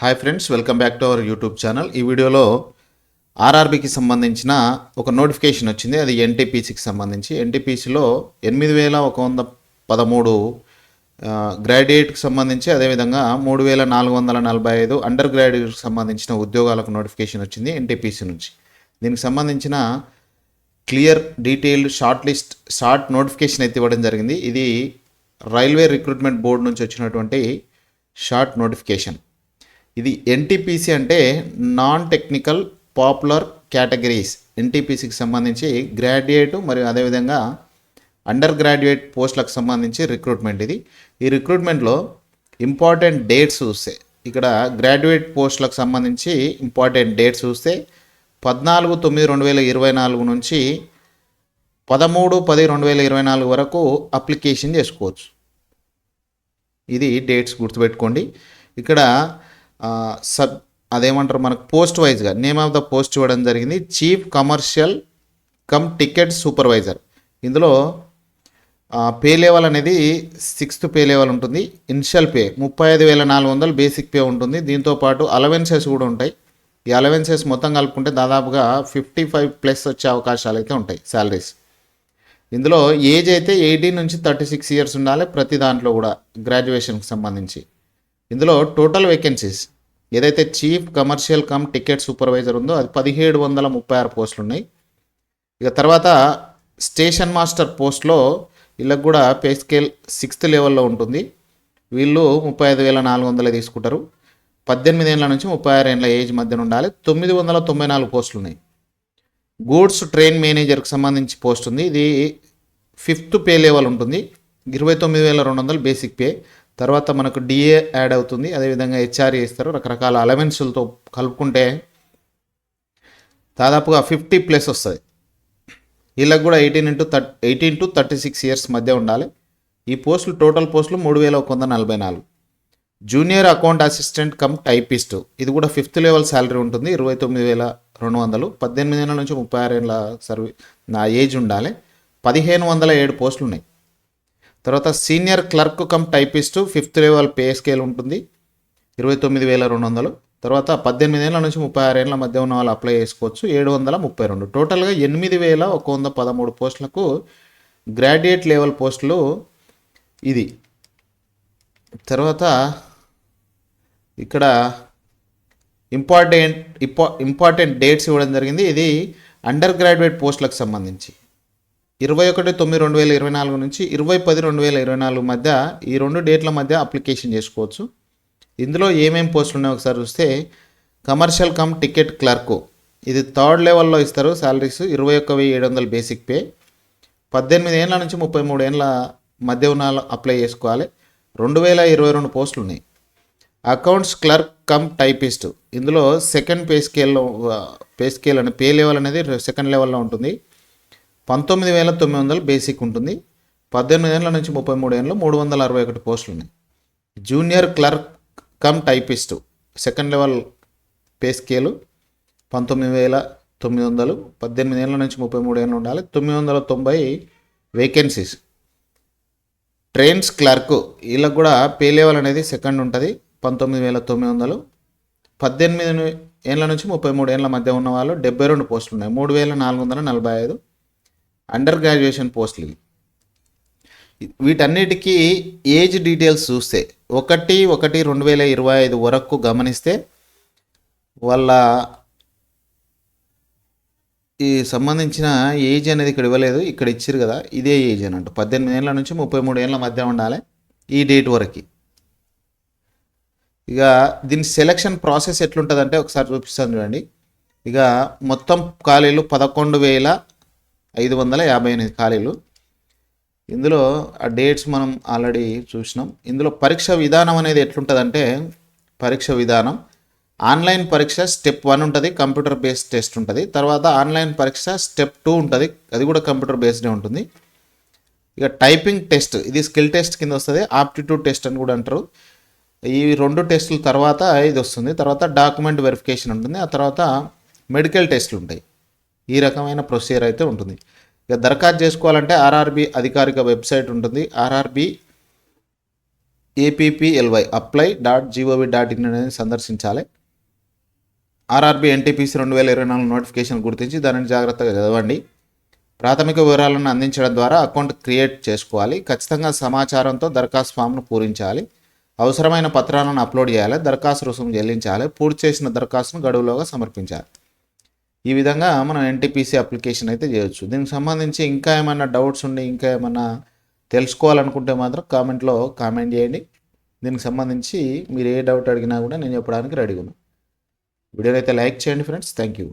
Hi friends welcome back to our YouTube channel ఈ వీడియోలో ఆర్ఆర్బికి సంబంధించిన ఒక నోటిఫికేషన్ వచ్చింది. అది ఎన్టీపీసీకి సంబంధించి. ఎన్టీపీసీలో ఎనిమిది వేల ఒక వంద పదమూడు గ్రాడ్యుయేట్కి సంబంధించి అదేవిధంగా మూడు వేల నాలుగు వందల నలభై ఐదు అండర్ గ్రాడ్యుయేట్కి సంబంధించిన ఉద్యోగాలకు నోటిఫికేషన్ వచ్చింది ఎన్టీపీసీ నుంచి. దీనికి సంబంధించిన clear detailed short list short notification అయితే ఇవ్వడం జరిగింది. ఇది రైల్వే రిక్రూట్మెంట్ బోర్డు నుంచి వచ్చినటువంటి షార్ట్ నోటిఫికేషన్ ఇది ఎన్టీపీసీ అంటే నాన్ టెక్నికల్ పాపులర్ కేటగిరీస్ ఎన్టీపీసీకి సంబంధించి గ్రాడ్యుయేట్ మరియు అదేవిధంగా అండర్ గ్రాడ్యుయేట్ పోస్టులకు సంబంధించి రిక్రూట్మెంట్ ఇది. ఈ రిక్రూట్మెంట్లో ఇంపార్టెంట్ డేట్స్ చూస్తే ఇక్కడ గ్రాడ్యుయేట్ పోస్టులకు సంబంధించి ఇంపార్టెంట్ డేట్స్ చూస్తే పద్నాలుగు తొమ్మిది రెండు వేల ఇరవై నాలుగు నుంచి పదమూడు పది రెండు వేల ఇరవై నాలుగు వరకు అప్లికేషన్ చేసుకోవచ్చు. ఇది డేట్స్ గుర్తుపెట్టుకోండి. ఇక్కడ సబ్ అదేమంటారు మనకు పోస్ట్ వైజ్గా నేమ్ ఆఫ్ ద పోస్ట్ ఇవ్వడం జరిగింది chief commercial cum ticket supervisor. ఇందులో పే లెవెల్ అనేది సిక్స్త్ పే లెవెల్ ఉంటుంది ఇనిషియల్ పే ముప్పై ఐదు వేల నాలుగు వందలు బేసిక్ పే ఉంటుంది దీంతో పాటు అలవెన్సెస్ కూడా ఉంటాయి. ఈ అలవెన్సెస్ మొత్తం కలుపుకుంటే దాదాపుగా ఫిఫ్టీ ఫైవ్ ప్లస్ వచ్చే అవకాశాలు అయితే ఉంటాయి శాలరీస్ ఇందులో ఏజ్ అయితే ఎయిటీన్ నుంచి థర్టీ సిక్స్ ఇయర్స్ ఉండాలి ప్రతి దాంట్లో కూడా గ్రాడ్యుయేషన్కి సంబంధించి. ఇందులో టోటల్ వేకెన్సీస్ ఏదైతే chief commercial cum ticket supervisor ఉందో అది పదిహేడు వందల ముప్పై ఆరు పోస్టులు ఉన్నాయి. ఇక తర్వాత స్టేషన్ మాస్టర్ పోస్ట్లో వీళ్ళకి కూడా పే స్కేల్ సిక్స్త్ లెవెల్లో ఉంటుంది. వీళ్ళు ముప్పై ఐదు వేల నాలుగు వందలు తీసుకుంటారు. పద్దెనిమిది ఏళ్ళ నుంచి ముప్పై ఆరు ఏళ్ళ ఏజ్ మధ్యన ఉండాలి. తొమ్మిది వందల తొంభై నాలుగు పోస్టులు ఉన్నాయి. గూడ్స్ ట్రైన్ మేనేజర్కి సంబంధించి పోస్ట్ ఉంది. ఇది ఫిఫ్త్ పే లెవెల్ ఉంటుంది. ఇరవై తొమ్మిది వేల రెండు వందలు బేసిక్ పే తర్వాత మనకు డిఏ యాడ్ అవుతుంది. అదేవిధంగా హెచ్ఆర్ఏ ఇస్తారు రకరకాల అలవెన్సులతో కలుపుకుంటే దాదాపుగా ఫిఫ్టీ ప్లస్ వస్తుంది. వీళ్ళకి కూడా eighteen into thirty eighteen to thirty six years మధ్య ఉండాలి. ఈ పోస్టులు టోటల్ పోస్టులు మూడు వేల ఒక వంద నలభై నాలుగు. Junior account assistant cum typist ఇది కూడా ఫిఫ్త్ లెవెల్ శాలరీ ఉంటుంది. ఇరవై తొమ్మిది వేల రెండు వందలు. పద్దెనిమిది ఏళ్ళ నుంచి ముప్పై ఆరు ఏళ్ళ సర్వీ నా ఏజ్ ఉండాలి. పదిహేను వందల ఏడు పోస్టులు ఉన్నాయి. తర్వాత senior clerk cum typist fifth level pay scale ఉంటుంది ఇరవై తొమ్మిది వేల రెండు వందలు. తర్వాత పద్దెనిమిది ఏళ్ళ నుంచి ముప్పై ఆరు ఏళ్ళ మధ్య ఉన్న వాళ్ళు అప్లై చేసుకోవచ్చు ఏడు వందల ముప్పై రెండు. టోటల్గా ఎనిమిది వేల ఒక వంద పదమూడు పోస్టులకు గ్రాడ్యుయేట్ లెవెల్ పోస్టులు ఇది. తర్వాత ఇక్కడ ఇంపార్టెంట్ ఇంపార్టెంట్ డేట్స్ ఇవ్వడం జరిగింది. ఇది అండర్ గ్రాడ్యుయేట్ పోస్టులకు సంబంధించి. ఇరవై ఒకటి తొమ్మిది రెండు వేల ఇరవై నాలుగు నుంచి ఇరవై పది రెండు వేల ఇరవై నాలుగు మధ్య ఈ రెండు డేట్ల మధ్య అప్లికేషన్ చేసుకోవచ్చు. ఇందులో ఏమేమి పోస్టులు ఉన్నాయో ఒకసారి చూస్తే కమర్షియల్ కమ్ టికెట్ క్లర్కు. ఇది థర్డ్ లెవెల్లో ఇస్తారు శాలరీస్ ఇరవై ఒక్క వెయ్యి ఏడు వందల బేసిక్ పే. పద్దెనిమిది ఏళ్ళ నుంచి ముప్పై మూడు ఏళ్ళ మధ్య ఉన్న అప్లై చేసుకోవాలి. రెండు వేల ఇరవై రెండు పోస్టులు ఉన్నాయి. Accounts clerk cum typist. ఇందులో సెకండ్ పే స్కేల్లో పే స్కేల్ అనే పే లెవెల్ అనేది సెకండ్ లెవెల్లో ఉంటుంది. పంతొమ్మిది వేల తొమ్మిది వందలు బేసిక్ ఉంటుంది. పద్దెనిమిది ఏళ్ళ నుంచి ముప్పై మూడు ఏళ్ళు మూడు వందల అరవై ఒకటి పోస్టులు ఉన్నాయి. Junior clerk cum typist second level pay scale పంతొమ్మిది వేల తొమ్మిది వందలు పద్దెనిమిది ఏళ్ళ నుంచి ముప్పై మూడు ఏళ్ళు ఉండాలి. తొమ్మిది వందల తొంభై వేకెన్సీస్ ట్రైన్స్ క్లర్క్ వీళ్ళకి కూడా పే లెవెల్ అనేది సెకండ్ ఉంటుంది పంతొమ్మిది వేల తొమ్మిది వందలు. పద్దెనిమిది ఏళ్ళ నుంచి ముప్పై మూడు ఏళ్ళ మధ్య ఉన్న వాళ్ళు డెబ్బై రెండు పోస్టులు ఉన్నాయి. మూడు వేల నాలుగు వందల నలభై ఐదు. అండర్ గ్రాడ్యుయేషన్ పోస్టులు వీటన్నిటికీ ఏజ్ డీటెయిల్స్ చూస్తే ఒకటి ఒకటి రెండు వేల ఇరవై ఐదు వరకు గమనిస్తే వాళ్ళ ఈ సంబంధించిన ఏజ్ అనేది ఇక్కడ ఇవ్వలేదు ఇక్కడ ఇచ్చారు కదా ఇదే ఏజ్ అన్నట్టు పద్దెనిమిది ఏళ్ళ నుంచి ముప్పై మూడు ఏళ్ళ మధ్య ఉండాలి ఈ డేట్ వరకు. ఇక దీని సెలక్షన్ ప్రాసెస్ ఎట్లుంటుందంటే ఒకసారి చూపిస్తాను చూడండి. ఇక మొత్తం ఖాళీలు పదకొండు వేల ఐదు వందల యాభై ఎనిమిది ఖాళీలు. ఇందులో ఆ డేట్స్ మనం ఆల్రెడీ చూసినాం. ఇందులో పరీక్ష విధానం అనేది ఎట్లుంటుందంటే పరీక్ష విధానం. ఆన్లైన్ పరీక్ష స్టెప్ వన్ ఉంటుంది కంప్యూటర్ బేస్డ్ టెస్ట్ ఉంటుంది. తర్వాత ఆన్లైన్ పరీక్ష స్టెప్ టూ ఉంటుంది అది కూడా కంప్యూటర్ బేస్డే ఉంటుంది. ఇక టైపింగ్ టెస్ట్ ఇది స్కిల్ టెస్ట్ కింద వస్తుంది ఆప్టిట్యూడ్ టెస్ట్ అని కూడా అంటారు. ఈ రెండు టెస్టుల తర్వాత ఇది వస్తుంది. తర్వాత డాక్యుమెంట్ వెరిఫికేషన్ ఉంటుంది. ఆ తర్వాత మెడికల్ టెస్టులు ఉంటాయి. ఈ రకమైన ప్రొసీజర్ అయితే ఉంటుంది. ఇక దరఖాస్తు చేసుకోవాలంటే ఆర్ఆర్బి అధికారిక వెబ్సైట్ ఉంటుంది. RRB APPLY apply dot GOV dot in అనేది సందర్శించాలి. ఆర్ఆర్బీ ఎన్టీపీసీ రెండు వేల ఇరవై నాలుగు నోటిఫికేషన్ గుర్తించి దానిని జాగ్రత్తగా చదవండి. ప్రాథమిక వివరాలను అందించడం ద్వారా అకౌంట్ క్రియేట్ చేసుకోవాలి. ఖచ్చితంగా సమాచారంతో దరఖాస్తు ఫామ్ను పూరించాలి. అవసరమైన పత్రాలను అప్లోడ్ చేయాలి. దరఖాస్తు రుసుము చెల్లించాలి. పూర్తి చేసిన దరఖాస్తును గడువులోగా సమర్పించాలి. ఈ విధంగా మనం ఎన్టీపీసీ అప్లికేషన్ అయితే చేయొచ్చు. దీనికి సంబంధించి ఇంకా ఏమైనా డౌట్స్ ఉండి ఇంకా ఏమైనా తెలుసుకోవాలనుకుంటే మాత్రం కామెంట్లో కామెంట్ చేయండి. దీనికి సంబంధించి మీరు ఏ డౌట్ అడిగినా కూడా నేను చెప్పడానికి రెడీగా ఉన్నాను. వీడియోని అయితే లైక్ చేయండి ఫ్రెండ్స్ థ్యాంక్ యూ